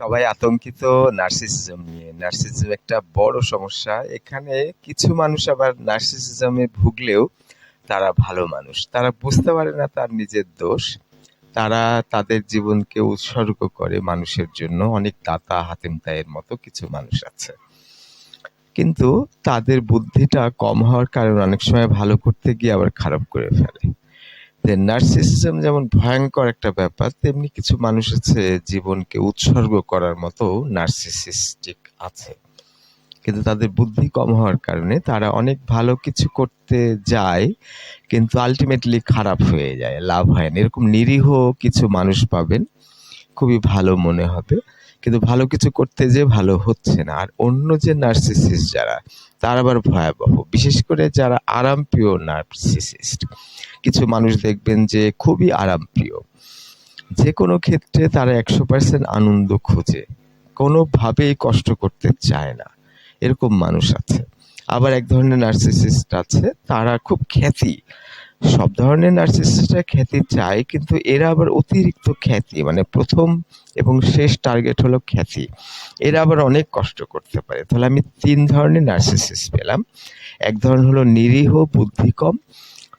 সবাই আতঙ্কিত নার্সিসিজম নিয়ে। নার্সিসিজম একটা বড় সমস্যা। এখানে কিছু মানুষ আবার নার্সিসিজমে ভুগলেও তারা ভালো মানুষ। তারা বুঝতে পারে না তার নিজের দোষ। তারা তাদের জীবনকে উৎসর্গ করে মানুষের জন্য। অনেক দাতা হাতিম তাইয়ের মতো কিছু মানুষ আছে। কিন্তু তাদের বুদ্ধিটা কম হওয়ার কারণে অনেক সময় ভালো করতে গিয়ে আবার খারাপ করে ফেলে। যে নার্সিসিজম যেমন ভয়ঙ্কর একটা ব্যাপার, তেমনি কিছু মানুষ আছে জীবনকে উৎসর্গ করার মতো নার্সিসিস্টিক আছে। কিন্তু তাদের বুদ্ধি কম হওয়ার কারণে তারা অনেক ভালো কিছু করতে যায়, কিন্তু আলটিমেটলি খারাপ হয়ে যায়, লাভ হয় না। এরকম নিরীহ কিছু মানুষ পাবেন, খুবই ভালো মনে হবে। কিন্তু ভালো কিছু করতে যে ভালো হচ্ছে না। আর অন্য যে নার্সিসিস্ট যারা, তার আবার ভয়াবহ। বিশেষ করে যারা আরামপ্রিয় নার্সিসিস্ট কিছু মানুষ দেখবেন যে খুবই আরামপ্রিয়। যে কোনো ক্ষেত্রে তারা একশো পার্সেন্ট আনন্দ খোঁজে। কোনোভাবেই কষ্ট করতে চায় না। এরকম মানুষ আছে। আবার এক ধরনের নার্সিসিস্ট আছে, তারা খুব খ্যাতি সব ধরনের নার্সিসিস্টরা খ্যাতি চায়, কিন্তু এরা আবার অতিরিক্ত খ্যাতি মানে প্রথম এবং শেষ টার্গেট হলো খ্যাতি। এরা আবার অনেক কষ্ট করতে পারে। তাহলে আমি তিন ধরনের নার্সিসিস্ট পেলাম। এক ধরনের হলো নিরীহ বুদ্ধি কম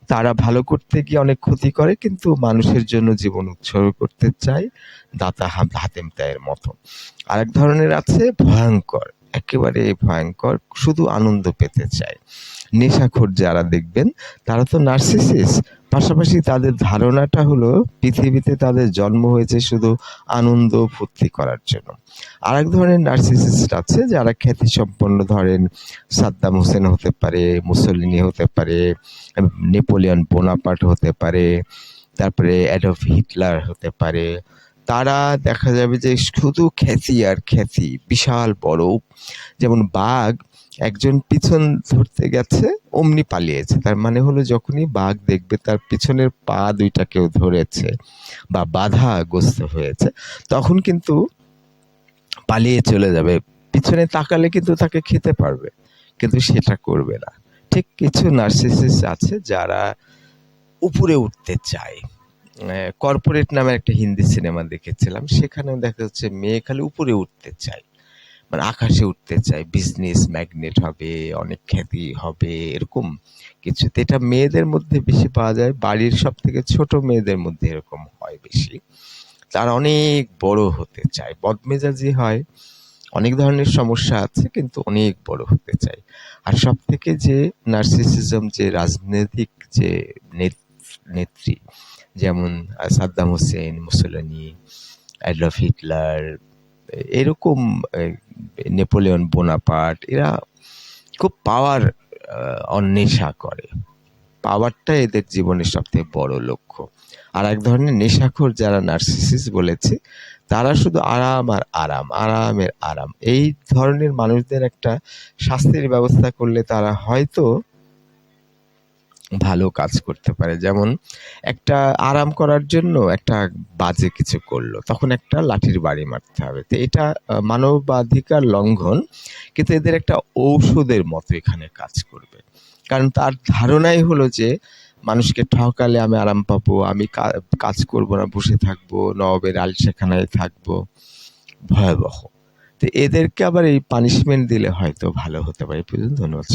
তারা ভালো করতে গিয়ে অনেক ক্ষতি করে, কিন্তু মানুষের জন্য জীবন উৎসর্গ করতে চায়, দাতা হাতেম তায়ের মতো। আরেক ধরনের আছে ভয়ঙ্কর। একেবারে ভয়ঙ্কর, শুধু আনন্দ পেতে চায়। নেশাখোর যারা দেখবেন, তারা তো নার্সিসিস পাশাপাশি তাদের ধারণাটা হলো, পৃথিবীতে তাদের জন্ম হয়েছে শুধু আনন্দ ফুর্তি করার জন্য। আর এক ধরনের নার্সিসিস্ট আছে যারা খ্যাতি সম্পন্ন ধরেন সাদ্দাম হোসেন হতে পারে মুসলিনী হতে পারে, নেপোলিয়ন বোনাপাট হতে পারে, তারপরে অ্যাডলফ হিটলার হতে পারে। তারা দেখা যাবে যে শুধু খ্যাতি আর খ্যাতি, বিশাল বড়। যেমন বাঘ একজন পিছন ধরতে গেছে, অমনি পালিয়েছে। তার মানে হলো যখনই বাঘ দেখবে তার পিছনের পা দুইটা কেউ ধরেছে বা বাধাগ্রস্ত হয়েছে, তখন কিন্তু পালিয়ে চলে যাবে। পিছনে তাকালে কিন্তু তাকে খেতে পারবে, কিন্তু সেটা করবে না। ঠিক কিছু নার্সিসিস আছে যারা উপরে উঠতে চায়। কর্পোরেট নামে একটা হিন্দি সিনেমা দেখেছিলাম, সেখানেও দেখা যাচ্ছে মেয়ে খালি উপরে উঠতে চায়। মানে আকাশে উঠতে চায় বিজনেস ম্যাগনেট হবে, অনেক খ্যাতি হবে, এরকম কিছুতে এটা মেয়েদের মধ্যে বেশি পাওয়া যায়, বাড়ির সব থেকে ছোট মেয়েদের মধ্যে এরকম হয় বেশি। তারা অনেক বড় হতে চায়, বদমেজাজি হয়, অনেক ধরনের সমস্যা আছে, কিন্তু অনেক বড় হতে চায়। আর সব থেকে যে নার্সিসিজম যে রাজনৈতিক যে নেত্রী, যেমন Saddam Hussein, Mussolini Adolf Hitler এরকম নেপোলিয়ন বোনাপাট এরা খুব পাওয়ার অন্বেষা করে। পাওয়ারটা এদের জীবনের সবথেকে বড় লক্ষ্য। আর এক ধরনের নেশাখোর যারা নার্সিসিস বলেছে, তারা শুধু আরাম আর আরাম, আরামের আরাম। এই ধরনের মানুষদের একটা শাস্তির ব্যবস্থা করলে তারা হয়তো ভালো কাজ করতে পারে। যেমন একটা আরাম করার জন্য একটা বাজে কিছু করল, তখন একটা লাঠির বাড়ি মারতে হবে। তো এটা মানবাধিকার লঙ্ঘন, কিন্তু এদের একটা ঔষধের মতো এখানে কাজ করবে। কারণ তার ধারণাই হলো যে, মানুষকে ঠকালে আমি আরাম পাবো, আমি কাজ করব না, বসে থাকব, নবাবের আলসেখানায় থাকব। ভয়াবহ। তো এদেরকে আবার এই পানিশমেন্ট দিলে হয়তো ভালো হতে পারে। ধন্যবাদ